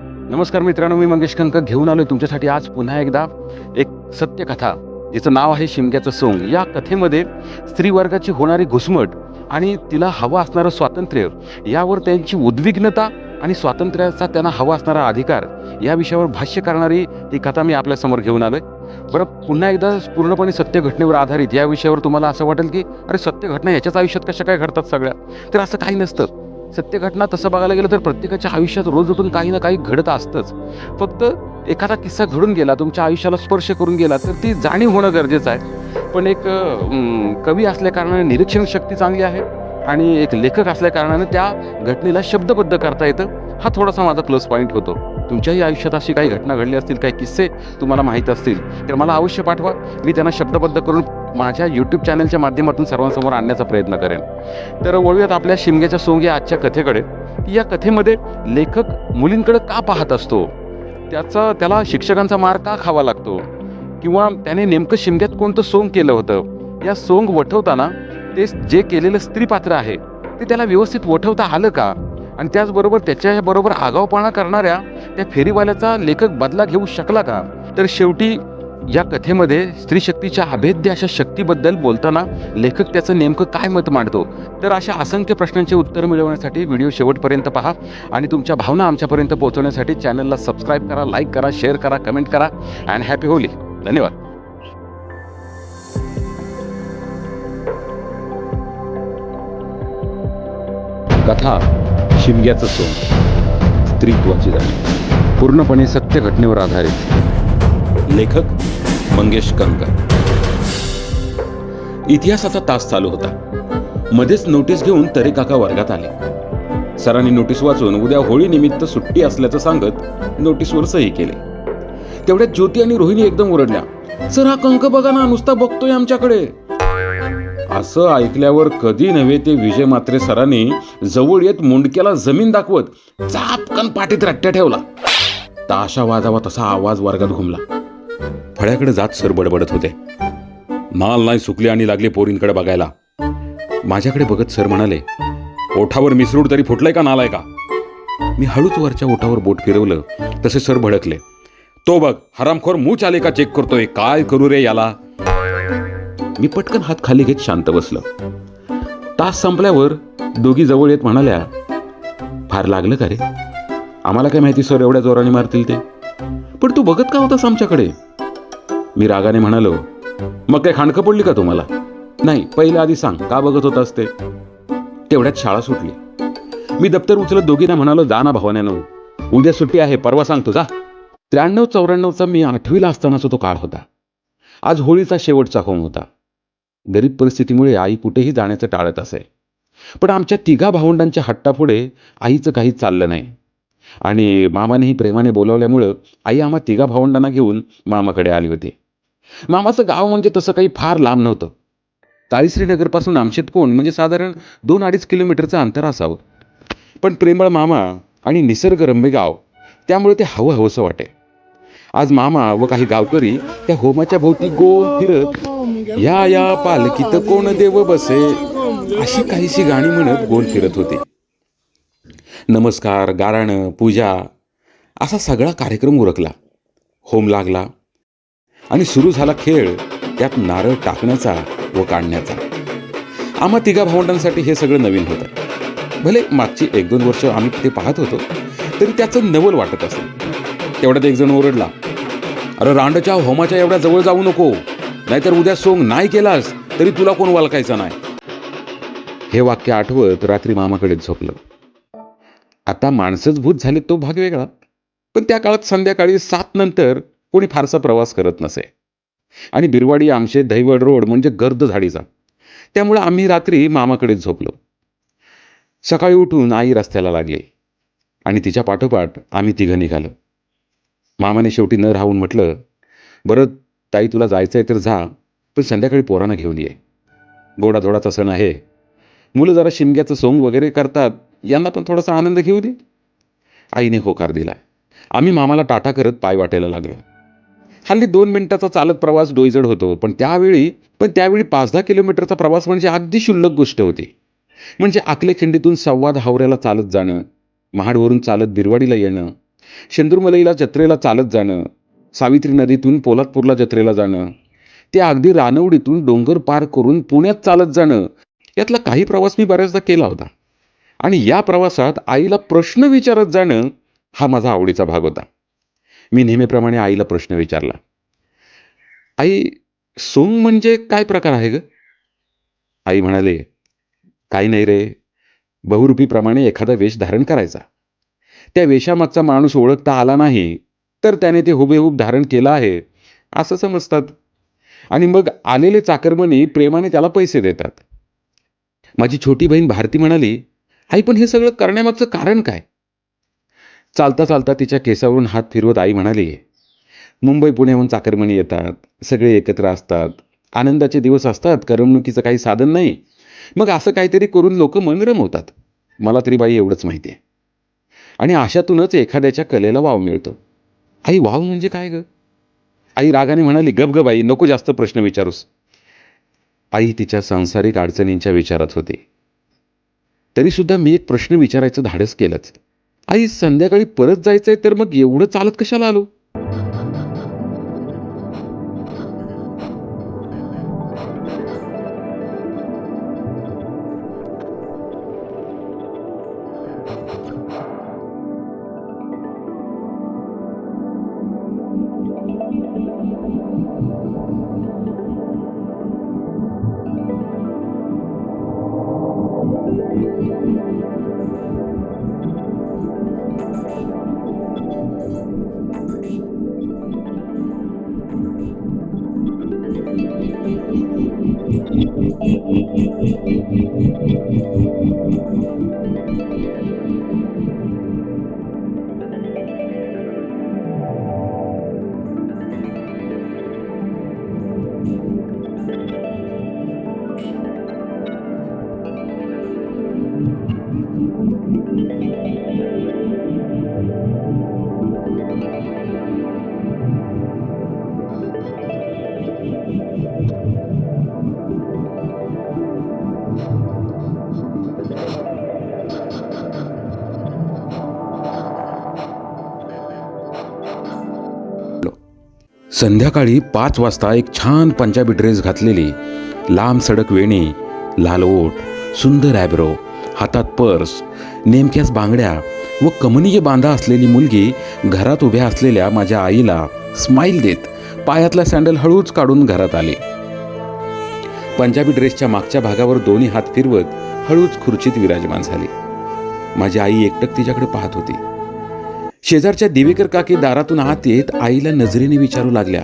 नमस्कार मित्रांनो मी मंगेश कंक घेऊन आलो तुमच्यासाठी आज पुन्हा एकदा एक सत्यकथा जिचं नाव आहे शिमग्याचं सोंग. या कथेमध्ये स्त्रीवर्गाची होणारी घुसमट आणि तिला हवं असणारं स्वातंत्र्य यावर त्यांची उद्विग्नता आणि स्वातंत्र्याचा त्यांना हवा असणारा अधिकार या विषयावर भाष्य करणारी ही कथा मी आपल्यासमोर घेऊन आलो आहे बरं पुन्हा एकदा पूर्णपणे सत्य घटनेवर आधारित या विषयावर तुम्हाला असं वाटेल की अरे सत्य घटना ह्याच्याच आयुष्यात कशा काय घडतात सगळ्या? तर असं काही नसतं. सत्यघटना तसं बघायला गेलं तर प्रत्येकाच्या आयुष्यात रोज उठून काही ना काही घडत असतंच. फक्त एखादा किस्सा घडून गेला तुमच्या आयुष्याला स्पर्श करून गेला तर ती जाणीव होणं गरजेचं आहे. पण एक कवी असल्याकारणाने निरीक्षण शक्ती चांगली आहे आणि एक लेखक असल्याकारणाने त्या घटनेला शब्दबद्ध करता येतं. हा थोडासा माझा प्लस पॉईंट होतो. तुमच्याही आयुष्यात अशी काही घटना घडली असतील काही किस्से तुम्हाला माहीत असतील तर मला अवश्य पाठवा. मी त्यांना शब्दबद्ध करून माझ्या यूट्यूब चॅनलच्या माध्यमातून सर्वांसमोर आणण्याचा प्रयत्न करेन. तर वळूयात आपल्या शिमग्याच्या सोंग या आजच्या कथेकडे. या कथेमध्ये लेखक मुलींकडे का पाहत असतो? त्याचा त्याला शिक्षकांचा मार का खावा लागतो? किंवा त्याने नेमकं शिमग्यात कोणतं सोंग केलं होतं? या सोंग वठवताना ते जे केलेलं स्त्रीपात्र आहे ते त्याला व्यवस्थित वठवता आलं का? आणि त्याचबरोबर त्याच्याबरोबर आगावपणा करणाऱ्या त्या फेरीवाल्याचा लेखक बदला घेऊ शकला का? तर शेवटी या कथेमध्ये स्त्री शक्तीच्या अभेद्य अशा शक्तीबद्दल बोलताना लेखक त्याचं नेमकं काय मत मांडतो? तर अशा असंख्य प्रश्नांचे उत्तर मिळवण्यासाठी व्हिडिओ शेवटपर्यंत पहा आणि तुमच्या भावना आमच्यापर्यंत पोहोचवण्यासाठी चॅनलला सबस्क्राईब करा लाईक करा शेअर करा कमेंट करा अँड हॅपी होली. धन्यवाद. कथा शिमग्याचं सोन. स्त्रीत्वाची जाणीव पूर्णपणे सत्य घटनेवर आधारित. लेखक मंगेश कंकर इतिहासाचा तास चालू होता. मध्येच नोटीस घेऊन तरे काका वर्गात आले. सरांनी नोटीस वाचून उद्या होळी निमित्त सुट्टी असल्याचं सांगत नोटीसवर सही केले. तेवढ्यात ज्योती आणि रोहिणी एकदम ओरडल्या. सर हा कंक बघा ना नुसता बघतोय आमच्याकडे. असं ऐकल्यावर कधी नव्हे ते विजय मात्रे सरांनी जवळ येत मुंडक्याला जमीन दाखवत चापकन पाठीत रट्ट्या ठेवला. ताशा वाजावा तसा आवाज वर्गात घुमला. फळ्याकडे जात सर बडबडत होते. माल नाही सुकली आणि लागले पोरींकडे बघायला. माझ्याकडे बघत सर म्हणाले ओठावर मिसरूड तरी फुटलाय का नालाय का? मी हळूच वरच्या ओठावर बोट फिरवलं तसे सर भडकले. तो बघ हरामखोर मूच आले का चेक करतोय? काय करू रे याला? मी पटकन हात खाली घेत शांत बसलो. तास संपल्यावर दोघी जवळ येत म्हणाल्या फार लागलं का रे? आम्हाला काय माहिती सर एवढ्या जोराने मारतील ते. पण तू बघत का होतास आमच्याकडे? मी रागाने म्हणालो मग काय खाणकं पडली का तुम्हाला? नाही पहिल्या आधी सांग का बघत होतास ते? तेवढ्यात शाळा सुटली. मी दप्तर उचलत दोघींना म्हणालो जा ना उद्या सुट्टी आहे परवा सांगतो जा. त्र्याण्णव चौऱ्याण्णवचा मी आठवीला असतानाचा तो काळ होता. आज होळीचा शेवटचा होम होता. गरीब परिस्थितीमुळे आई कुठेही जाण्याचं टाळत असे. पण आमच्या तिघा भावंडांच्या हट्टापुढे आईचं काही चाललं नाही. आणि मामानेही प्रेमाने बोलावल्यामुळं आई आम्हा तिघा भावंडांना घेऊन मामाकडे आली होती. मामाचं गाव म्हणजे तसं काही फार लांब नव्हतं. ताळीश्रीनगरपासून आमशेत कोण म्हणजे साधारण दोन अडीच किलोमीटरचं अंतर असावं. पण प्रेमळ मामा आणि निसर्गरम्य गाव त्यामुळे ते हवं हवंसं वाटे. आज मामा व काही गावकरी त्या होमाच्या भोवती गोल फिरत या या पालखीत कोण देव बसे अशी काहीशी गाणी म्हणत गोल फिरत होती. नमस्कार गाराणं पूजा असा सगळा कार्यक्रम उरकला. होम लागला. आणि सुरू झाला खेळ त्यात नारळ टाकण्याचा व काढण्याचा. आम्हा तिघा भावंडांसाठी हे सगळं नवीन होतं. भले मागची एक दोन वर्ष आम्ही ते पाहत होतो तरी त्याचं नवल वाटत असेल तेवढ्यात एक जण ओरडला अरे रांडच्या होमाच्या एवढ्या जवळ जाऊ नको. नाहीतर उद्या सोंग नाही केलास तरी तुला कोण वलकायचं नाही. हे वाक्य आठवत रात्री मामाकडेच झोपलं. आता माणसंच भूत झाले तो भाग वेगळा पण त्या काळात संध्याकाळी सात नंतर कोणी फारसा प्रवास करत नसे. आणि बिरवाडी आमचे दहिवड रोड म्हणजे गर्द झाडीचा. त्यामुळे आम्ही रात्री मामाकडेच झोपलो. सकाळी उठून आई रस्त्याला लागली. आणि तिच्या पाठोपाठ आम्ही तिघं निघालो. मामाने शेवटी न राहून म्हटलं बरं ताई तुला जायचं आहे तर जा पण संध्याकाळी पोरांना घेऊन ये. गोडाधोडाचा सण आहे. मुलं जरा शिमग्याचं सोंग वगैरे करतात यांना पण थोडासा आनंद घेऊ दे. आईने होकार दिला आम्ही मामाला टाटा करत पाय वाटायला लागलो. हल्ली दोन मिनिटाचा चालत प्रवास डोईजड होतो पण त्यावेळी पण त्यावेळी पाच दहा किलोमीटरचा प्रवास म्हणजे अगदी क्षुल्लक गोष्ट होती. म्हणजे आकले खिंडीतून संवाद हावऱ्याला चालत जाणं महाडवरून चालत बिरवाडीला येणं शेंदूरमलईला जत्रेला चालत जाणं सावित्री नदीतून पोलादपूरला जत्रेला जाणं. ते अगदी रानवडीतून डोंगर पार करून पुण्यात चालत जाणं. यातला काही प्रवास मी बऱ्याचदा केला होता. आणि या प्रवासात आईला प्रश्न विचारत जाणं हा माझा आवडीचा भाग होता. मी नेहमीप्रमाणे आईला प्रश्न विचारला. आई सोंग म्हणजे काय प्रकार आहे ग? आई म्हणाले काही नाही रे. बहुरूपीप्रमाणे एखादा वेश धारण करायचा. त्या वेशामागचा माणूस ओळखता आला नाही. तर त्याने ते हुबेहूब धारण केलं आहे. असं समजतात. आणि मग आलेले चाकरमणी प्रेमाने त्याला पैसे देतात. माझी छोटी बहीण भारती म्हणाली आई पण हे सगळं करण्यामागचं कारण काय? चालता चालता तिच्या केसावरून हात फिरवत आई म्हणाली मुंबई पुण्याहून चाकरमणी येतात सगळे एकत्र असतात. आनंदाचे दिवस असतात करमणुकीचं काही साधन नाही. मग असं काहीतरी करून लोक मन रमवतात मला तरी बाई एवढंच माहिती आहे. आणि अशातूनच एखाद्याच्या कलेला वाव मिळतो. आई वाव म्हणजे काय ग? आई रागाने म्हणाली गप गप आई नको जास्त प्रश्न विचारूस. आई तिच्या सांसारिक अडचणींच्या विचारात होती. तरीसुद्धा मी एक प्रश्न विचारायचं धाडस केलंच. आई संध्याकाळी परत जायचंय तर मग एवढं चालत कशाला आलो? Thank you. संध्याकाळी पाच वाजता एक छान पंजाबी ड्रेस घातलेली. लांब सडक वेणी लाल ओठ सुंदर ॲब्रो हातात पर्स नेमक्याच बांगड्या व कमनीय बांधा असलेली मुलगी घरात उभ्या असलेल्या माझ्या आईला स्माईल देत पायातला सँडल हळूच काढून घरात आली. पंजाबी ड्रेसच्या मागच्या भागावर दोन्ही हात फिरवत हळूच खुर्चीत विराजमान झाली. माझी आई एकटक तिच्याकडे पाहत होती. शेजारच्या दिवेकर काकी दारातून आत येत आईला नजरेने विचारू लागल्या.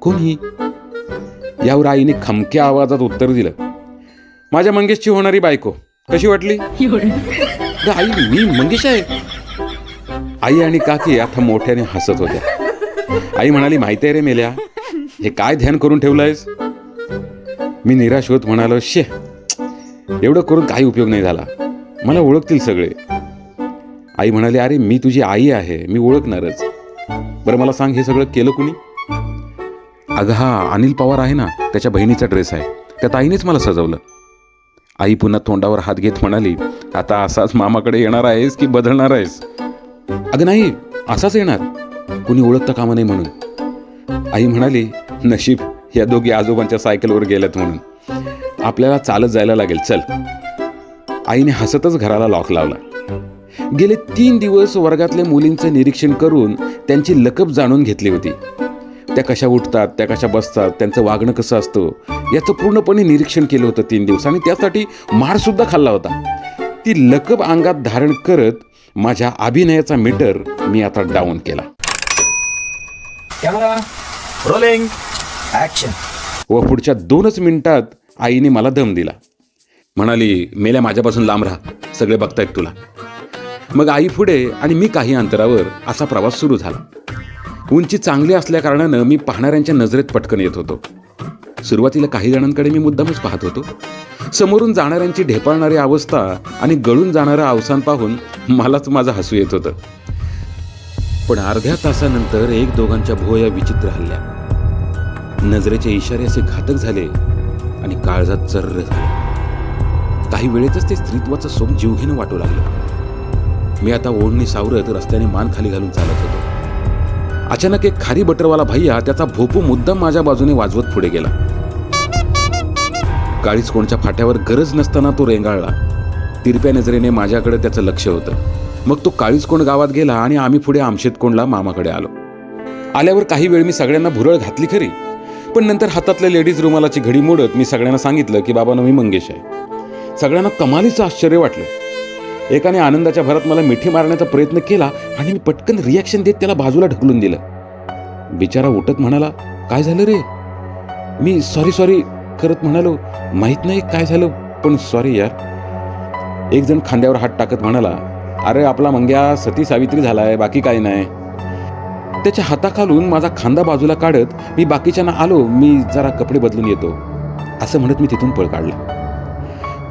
कोण? ही यावर आईने खमक्या आवाजात उत्तर दिलं. माझ्या मंगेशची होणारी बायको. कशी वाटली? "ग आई मी मंगेश आहे. आई आणि काकी आता मोठ्याने हसत होत्या. आई म्हणाली माहिती आहे रे मेल्या हे काय ध्यान करून ठेवलंयस? मी निराश होत म्हणालो शे एवढं करून काही उपयोग नाही झाला. मला ओळखतील सगळे. आई म्हणाली अरे मी तुझी आई आहे मी ओळखणारच. बरं मला सांग हे सगळं केलं कुणी? अगं हा अनिल पवार आहे ना त्याच्या बहिणीचा ड्रेस आहे. त्यात आईनेच मला सजवलं. आई पुन्हा तोंडावर हात घेत म्हणाली आता असाच मामाकडे येणार आहेस की बदलणार आहेस? अगं नाही असाच येणार. कुणी ओळखता कामा नाही म्हणून. आई म्हणाली नशीब या दोघी आजोबांच्या सायकलवर गेल्यात म्हणून. आपल्याला चालत जायला लागेल चल. आईने हसतच घराला लॉक लावला. गेले तीन दिवस वर्गातल्या मुलींचं निरीक्षण करून त्यांची लकब जाणून घेतली होती. त्या कशा उठतात त्या कशा बसतात त्यांचं वागणं कसं असतं याचं पूर्णपणे निरीक्षण केलं होतं तीन दिवस. आणि त्यासाठी मारसुद्धा खाल्ला होता. ती लकब अंगात धारण करत माझ्या अभिनयाचा मीटर मी आता डाऊन केला. रोलिंग व पुढच्या दोनच मिनिटात आईने मला दम दिला. म्हणाली मेल्या माझ्यापासून लांब राहा सगळे बघतायत तुला. मग आई पुढे आणि मी काही अंतरावर असा प्रवास सुरू झाला. उंची चांगली असल्याकारणानं मी पाहणाऱ्यांच्या नजरेत पटकन येत होतो. सुरुवातीला काही जणांकडे मी मुद्दामच पाहत होतो. समोरून जाणाऱ्यांची ढेपाळणारी अवस्था आणि गळून जाणारं अवसान पाहून मलाच माझं हसू येत होतं. पण अर्ध्या तासानंतर एक दोघांच्या भोया विचित्र हल्ल्या. नजरेचे इशारे असे घातक झाले आणि काळजात चर्र झाले. काही वेळेतच ते स्त्रीत्वाचं सोम जीवघेणं वाटू लागलं. मी आता ओढणी सावरत रस्त्याने मान खाली घालून चालत होतो. अचानक एक खारी बटरवाला भैया त्याचा भोपू मुद्दाम माझ्या बाजूने वाजवत पुढे गेला. काळीच कोणच्या फाट्यावर गरज नसताना तो रेंगाळला. तिरप्या नजरेने माझ्याकडे त्याचं लक्ष होतं. मग तो काळीच कोण गावात गेला आणि आम्ही पुढे आमशेत कोणला मामाकडे आलो. आल्यावर काही वेळ मी सगळ्यांना भुरळ घातली खरी. पण नंतर हातातल्या लेडीज रुमालाची घडी मोडत मी सगळ्यांना सांगितलं की बाबा मी मंगेश आहे. सगळ्यांना कमालीचं आश्चर्य वाटलं. एकाने आनंदाच्या भरात मला मिठी मारण्याचा प्रयत्न केला आणि मी पटकन रिॲक्शन देत त्याला बाजूला ढकलून दिलं. बिचारा उठत म्हणाला काय झालं रे? मी सॉरी सॉरी करत म्हणालो माहीत नाही काय झालं पण सॉरी यार. एक जण खांद्यावर हात टाकत म्हणाला अरे आपला मंग्या सती सावित्री झालाय बाकी काय नाही. त्याच्या हाताखालून माझा खांदा बाजूला काढत मी बाकीच्यांना आलो मी जरा कपडे बदलून येतो. असं म्हणत मी तिथून पळ काढला.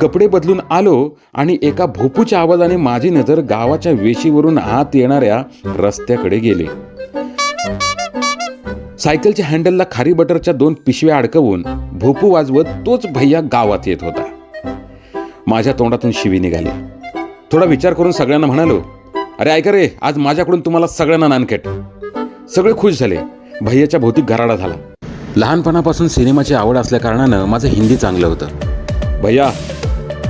कपडे बदलून आलो आणि एका भोपूच्या आवाजाने माझी नजर गावाच्या वेशीवरून आत येणाऱ्या रस्त्याकडे गेली. सायकलच्या हँडलला खारी बटरच्या दोन पिशव्या अडकवून भोपू वाजवत तोच भैया गावात येत होता. माझ्या तोंडातून शिवी निघाली. थोडा विचार करून सगळ्यांना म्हणालो अरे ऐका रे आज माझ्याकडून तुम्हाला सगळ्यांना नानकेट सगळे खुश झाले. भैयाच्या भोवती गराडा झाला. लहानपणापासून सिनेमाची आवड असल्या कारणानं माझं हिंदी चांगलं होतं. भैया,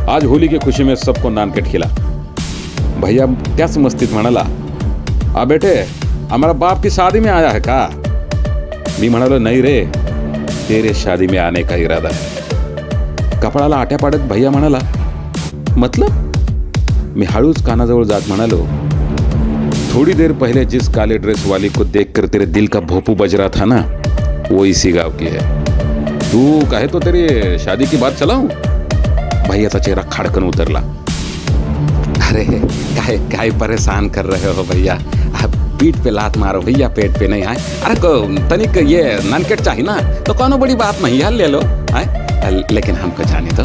आज होली की खुशी में सबको नानकेट खिला। भैया त्याच मस्तीत म्हणाला? आ बेटे, हमारा बाप की शादी में आया है का? मी म्हणालो, नाही रे, तेरे शादी में आने का इरादा है। कपाळाला आट्या पाडत भैया म्हणाला मतलब? मी हळूच कानाजवळ जात म्हणालो, थोड़ी देर पहले जिस काले ड्रेस वाली को देखकर तेरे दिल का भोपू बज रहा था ना, वो इसी गाँव की है। तू कहे तो तेरी शादी की बात चलाऊं? भैयाचा चेहरा खाडकन उतरला। अरे काय काय परेशान कर रहे हो भैया? आप पीठ पे लात मारो भैया पेट पे नहीं आए। अरे तनिक ये नानकेट चाहिए ना तो कोनो बड़ी बात नहीं है ले लो आए। लेकिन हमको जाने तो?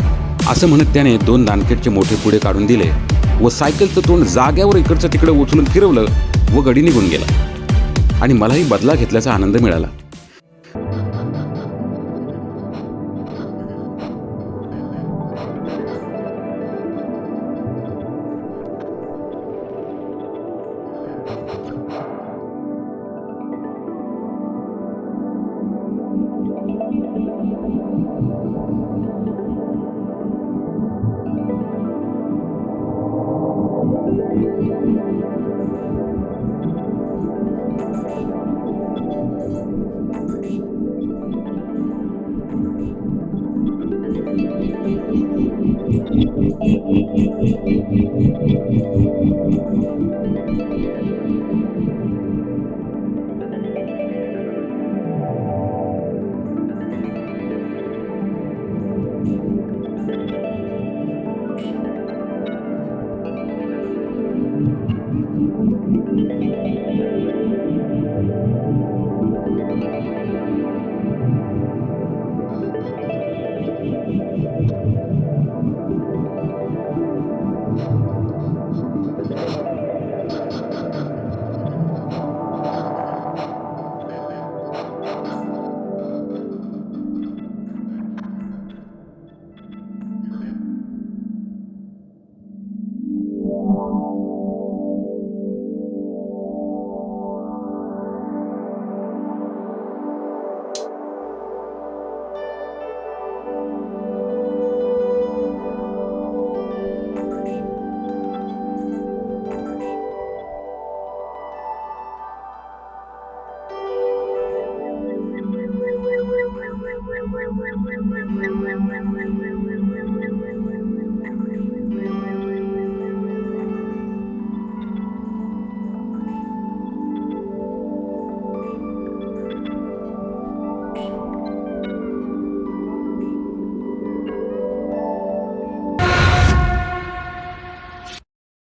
असं म्हणत त्याने दोन नानकेटचे मोठे पुढे काढून दिले। व सायकलचं तोंड जाग्यावर इकडचं तिकडे उचलून फिरवलं व गडी निघून गेला। आणि मलाही बदला घेतल्याचा आनंद मिळाला।